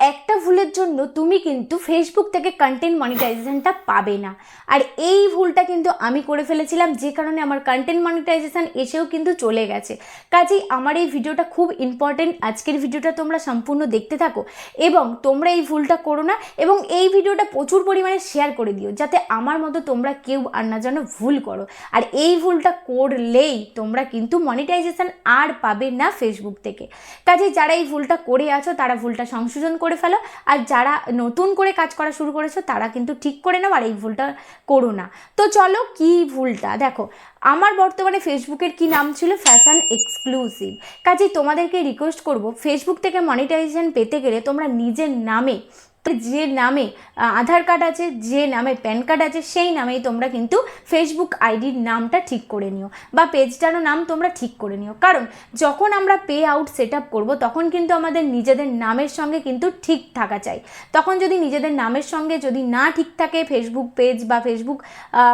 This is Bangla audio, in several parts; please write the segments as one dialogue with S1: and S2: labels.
S1: একটা ভুলের জন্য তুমি কিন্তু ফেসবুক থেকে কন্টেন্ট মনিটাইজেশনটা পাবে না। আর এই ভুলটা কিন্তু আমি করে ফেলেছিলাম, যে কারণে আমার কন্টেন্ট মনিটাইজেশন এসেও কিন্তু চলে গেছে। কাজেই আমার এই ভিডিওটা খুব ইম্পর্টেন্ট আজকের ভিডিওটা তোমরা সম্পূর্ণ দেখতে থাকো এবং তোমরা এই ভুলটা করো না এবং এই ভিডিওটা প্রচুর পরিমাণে শেয়ার করে দিও, যাতে আমার মতো তোমরা কেউ আর না যেন ভুল করো। আর এই ভুলটা করলেই তোমরা কিন্তু মনিটাইজেশন আর পাবে না ফেসবুক থেকে। কাজেই যারা এই ভুলটা করে আছো, তারা ভুলটা সংশোধন করে ফেলো। আর যারা নতুন করে কাজ করা শুরু করেছ, তারা কিন্তু ঠিক করে নাও আর এই ভুলটা করো না। তো চলো কি ভুলটা? দেখো, আমার বর্তমানে ফেসবুকের কি নাম ছিল? Fashion exclusive. কাজেই তোমাদেরকে রিকোয়েস্ট করব, ফেসবুক থেকে মনিটাইজেশন পেতে গেলে তোমরা নিজের নামে যে নামে আধার কার্ড আছে, যে নামে প্যান কার্ড আছে, সেই নামেই তোমরা কিন্তু ফেসবুক আইডির নামটা ঠিক করে নিও বা পেজটারও নাম তোমরা ঠিক করে নিও। কারণ যখন আমরা পে আউট সেট আপ করব, তখন কিন্তু আমাদের নিজেদের নামের সঙ্গে কিন্তু ঠিক থাকা চাই। তখন যদি নিজেদের নামের সঙ্গে যদি না ঠিক থাকে ফেসবুক পেজ বা ফেসবুক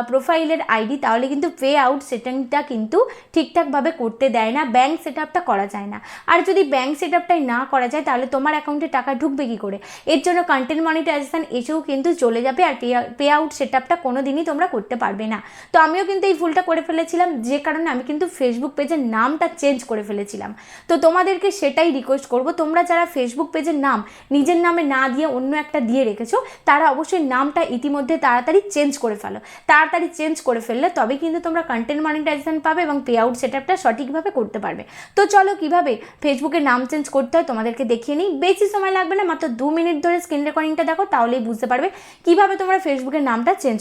S1: প্রোফাইলের আইডি, তাহলে কিন্তু পে আউট সেটিংটা কিন্তু ঠিকঠাকভাবে করতে দেয় না ব্যাঙ্ক সেট আপটা করা যায় না। আর যদি ব্যাঙ্ক সেট আপটাই না করা যায়, তাহলে তোমার অ্যাকাউন্টে টাকা ঢুকবে কী করে? এর জন্য কন্টেন্ট মনিটাইজেশন এসেও কিন্তু চলে যাবে আর পে আউট সেট আপটা কোনো দিনই তোমরা করতে পারবে না। তো আমিও কিন্তু এই ভুলটা করে ফেলেছিলাম, যে কারণে আমি কিন্তু ফেসবুক পেজের নামটা চেঞ্জ করে ফেলেছিলাম। তো তোমাদেরকে সেটাই রিকোয়েস্ট করব, তোমরা যারা ফেসবুক পেজের নাম নিজের নামে না দিয়ে অন্য একটা দিয়ে রেখেছো, তারা অবশ্যই নামটা ইতিমধ্যে তাড়াতাড়ি চেঞ্জ করে ফেলো। তাড়াতাড়ি চেঞ্জ করে ফেললে তবে কিন্তু তোমরা কন্টেন্ট মনিটাইজেশন পাবে এবং পে আউট সেট আপটা সঠিকভাবে করতে পারবে। তো চলো কীভাবে ফেসবুকের নাম চেঞ্জ করতে হয় তোমাদেরকে দেখিয়ে নিই। বেশি সময় লাগবে না, মাত্র দু মিনিট ধরে স্ক্রিন রেকর্ডিংটা দেখো তাহলেই বুঝতে পারবে কীভাবে তোমরা ফেসবুকের নামটা চেঞ্জ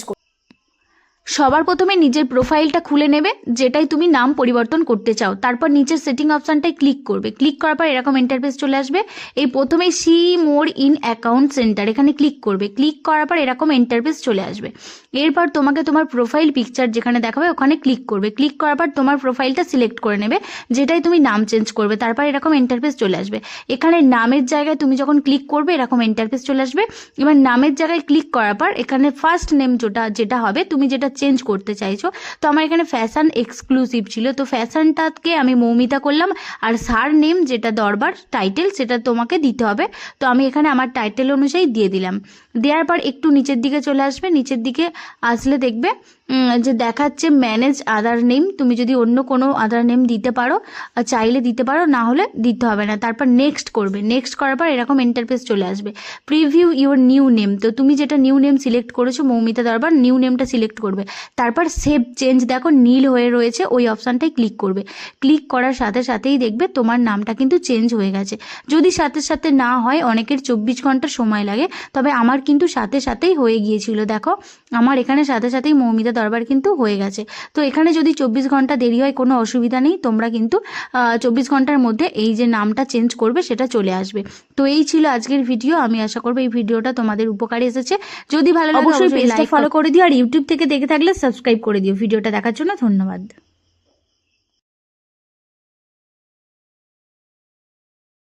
S2: সবার প্রথমে নিজের প্রোফাইলটা খুলে নেবে, যেটাই তুমি নাম পরিবর্তন করতে চাও। তারপর নিচের সেটিং অপশানটায় ক্লিক করবে। ক্লিক করার পর এরকম ইন্টারফেস চলে আসবে। এই প্রথমে see more in account centre এখানে ক্লিক করবে। ক্লিক করার পর এরকম ইন্টারফেস চলে আসবে। এরপর তোমাকে তোমার প্রোফাইল পিকচার যেখানে দেখাবে ওখানে ক্লিক করবে। ক্লিক করার পর তোমার প্রোফাইলটা সিলেক্ট করে নেবে, যেটাই তুমি নাম চেঞ্জ করবে। তারপর এরকম ইন্টারফেস চলে আসবে। এখানে নামের জায়গায় তুমি যখন ক্লিক করবে, এরকম ইন্টারফেস চলে আসবে। এবার নামের জায়গায় ক্লিক করার পর এখানে ফার্স্ট নেম যেটা যেটা হবে, তুমি যেটা চেঞ্জ করতে চাইছো। তো আমার এখানে ফ্যাশন এক্সক্লুসিভ ছিল। তো ফ্যাশনটাকে আমি মৌমিতা করলাম আর সার নেম যেটা দরবার টাইটেল সেটা তোমাকে দিতে হবে। তো আমি এখানে আমার টাইটেল অনুযায়ী দিয়ে দিলাম। দেওয়ার পর একটু নিচের দিকে চলে আসবে। নিচের দিকে আসলে দেখবে যে দেখাচ্ছে ম্যানেজ আদার নেম তুমি যদি অন্য কোনো আদার নেম দিতে পারো, চাইলে দিতে পারো, না হলে দিতে হবে না। তারপর নেক্সট করবে। নেক্সট করার পর এরকম ইন্টারফেস চলে আসবে। প্রিভিউ ইউর নিউ নেম তো তুমি যেটা নিউ নেম সিলেক্ট করেছ, মৌমিতা দরবার নিউ নেমটা সিলেক্ট করবে। তারপর সেভ চেঞ্জ দেখো নীল হয়ে রয়েছে ওই অপশানটাই ক্লিক করবে। ক্লিক করার সাথে সাথেই দেখবে তোমার নামটা কিন্তু চেঞ্জ হয়ে গেছে। যদি সাথে সাথে না হয় অনেকের চব্বিশ ঘণ্টা সময় লাগে তবে আমার কিন্তু সাথে সাথেই হয়ে গিয়েছিল। দেখো আমার এখানে সাথে সাথেই মৌমিতা দরবার কিন্তু হয়ে গেছে। তো এখানে যদি চব্বিশ ঘণ্টা দেরি হয় কোনো অসুবিধা নেই তোমরা কিন্তু চব্বিশ ঘণ্টার মধ্যে এই যে নামটা চেঞ্জ করবে সেটা চলে আসবে। তো এই ছিল আজকের ভিডিও আমি আশা করব এই ভিডিওটা তোমাদের উপকারে এসেছে। যদি ভালো লাগে
S1: অবশ্যই
S2: অবশ্যই
S1: পেজটা
S2: ফলো করে। দিও আর ইউটিউব থেকে দেখে থাকলে সাবস্ক্রাইব করে দিও। ভিডিওটা দেখার জন্য ধন্যবাদ।